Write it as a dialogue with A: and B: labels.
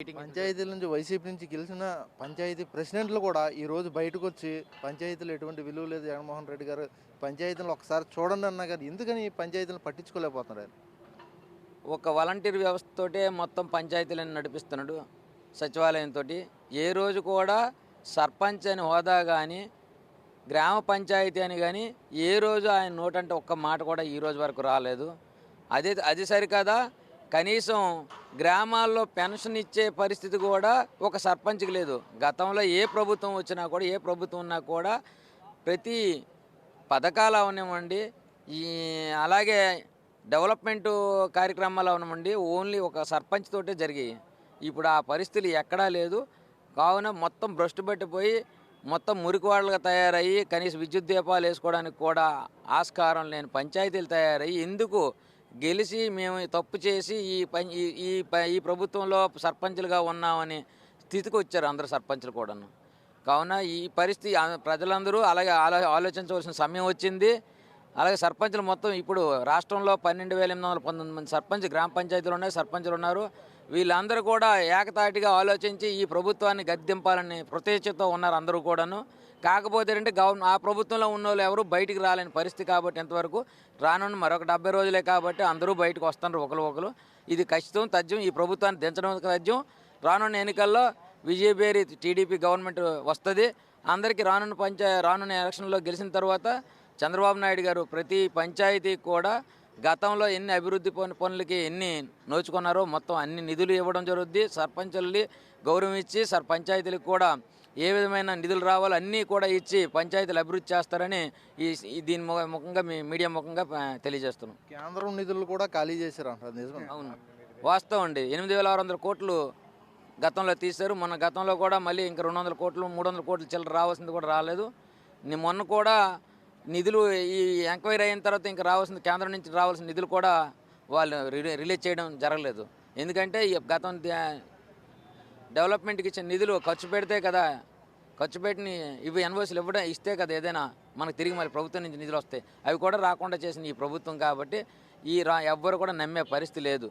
A: పంచాయతీల నుంచి వైసీపీ నుంచి గెలిచిన పంచాయతీ ప్రెసిడెంట్లు కూడా ఈ రోజు బయటకు వచ్చి పంచాయతీలు ఎటువంటి విలువ లేదు జగన్మోహన్ రెడ్డి గారు. పంచాయతీలను ఒకసారి చూడండి అన్నా కానీ ఎందుకని ఈ పంచాయతీలను పట్టించుకోలేకపోతున్నారు?
B: ఒక వాలంటీర్ వ్యవస్థతోటే మొత్తం పంచాయతీలను నడిపిస్తున్నాడు సచివాలయంతో ఏ రోజు కూడా సర్పంచ్ అని హోదా కానీ గ్రామ పంచాయతీ అని కానీ ఏ రోజు ఆయన నోటంటే ఒక్క మాట కూడా ఈ రోజు వరకు రాలేదు. అదే అది సరికదా? కనీసం గ్రామాల్లో పెన్షన్ ఇచ్చే పరిస్థితి కూడా ఒక సర్పంచ్కి లేదు. గతంలో ఏ ప్రభుత్వం వచ్చినా కూడా ఏ ప్రభుత్వం ఉన్నా కూడా ప్రతి పథకాలు అవనివ్వండి ఈ అలాగే డెవలప్మెంట్ కార్యక్రమాలు అవనివ్వండి ఓన్లీ ఒక సర్పంచ్ తోటే జరిగాయి. ఇప్పుడు ఆ పరిస్థితి ఎక్కడా లేదు. కావున మొత్తం భ్రష్టు పెట్టిపోయి మొత్తం మురికివాళ్ళగా తయారయ్యి కనీసం విద్యుత్ దీపాలు వేసుకోవడానికి కూడా ఆస్కారం లేని పంచాయతీలు తయారయ్యి ఎందుకు గెలిచి మేము తప్పు చేసి ఈ పని ఈ ఈ ప్రభుత్వంలో సర్పంచులుగా ఉన్నామని స్థితికి వచ్చారు అందరు సర్పంచులు కూడాను. కావున ఈ పరిస్థితి ప్రజలందరూ అలాగే ఆలో ఆలోచించవలసిన సమయం వచ్చింది. అలాగే సర్పంచులు మొత్తం ఇప్పుడు రాష్ట్రంలో పన్నెండు వేల ఎనిమిది వందల పంతొమ్మిది మంది సర్పంచ్ గ్రామ పంచాయతీలు ఉన్నాయి సర్పంచులు ఉన్నారు. వీళ్ళందరూ కూడా ఏకతాటిగా ఆలోచించి ఈ ప్రభుత్వాన్ని గద్దెంపాలని ప్రత్యేకతో ఉన్నారు అందరూ కూడాను. కాకపోతే ఏంటంటే గవర్న ఆ ప్రభుత్వంలో ఉన్న వాళ్ళు ఎవరు బయటికి రాలేని పరిస్థితి కాబట్టి ఎంతవరకు రానున్న మరొక డెబ్బై రోజులే కాబట్టి అందరూ బయటకు వస్తున్నారు ఒకరు ఒకరు. ఇది ఖచ్చితం తథ్యం. ఈ ప్రభుత్వాన్ని దించడం తథ్యం. రానున్న ఎన్నికల్లో విజయబేరి టీడీపీ గవర్నమెంట్ వస్తుంది. అందరికీ రానున్న పంచా రానున్న ఎలక్షన్లో గెలిచిన తర్వాత చంద్రబాబు నాయుడు గారు ప్రతి పంచాయతీ కూడా గతంలో ఎన్ని అభివృద్ధి పనులకి ఎన్ని నోచుకున్నారో మొత్తం అన్ని నిధులు ఇవ్వడం జరుగుద్ది. సర్పంచుల్ని గౌరవం ఇచ్చి సర్ పంచాయతీలకు కూడా ఏ విధమైన నిధులు రావాలో అన్నీ కూడా ఇచ్చి పంచాయతీలు అభివృద్ధి చేస్తారని ఈ దీని ముఖంగా మీ మీడియా ముఖంగా తెలియజేస్తున్నాం.
A: కేంద్రం నిధులు కూడా ఖాళీ చేశారు
B: అవును. వాస్తవం అండి. ఎనిమిది వేల ఆరు వందల కోట్లు గతంలో తీశారు. మొన్న గతంలో కూడా మళ్ళీ ఇంకా రెండు వందల కోట్లు మూడు వందల కోట్లు చిల్లర రావాల్సింది కూడా రాలేదు. మొన్న కూడా నిధులు ఈ ఎంక్వైరీ అయిన తర్వాత ఇంకా రావాల్సిన కేంద్రం నుంచి రావాల్సిన నిధులు కూడా వాళ్ళు రిలీ- రిలీజ్ చేయడం జరగలేదు. ఎందుకంటే ఈ గతం డెవలప్మెంట్కి ఇచ్చిన నిధులు ఖర్చు పెడితే కదా ఖర్చు పెట్టిన ఇవి ఎన్వోసీలు ఇవ్వడం ఇస్తే కదా ఏదైనా మనకు తిరిగి మళ్ళీ ప్రభుత్వం నుంచి నిధులు వస్తాయి. అవి కూడా రాకుండా చేసిన ఈ ప్రభుత్వం కాబట్టి ఈ రా ఎవ్వరు కూడా నమ్మే పరిస్థితి లేదు.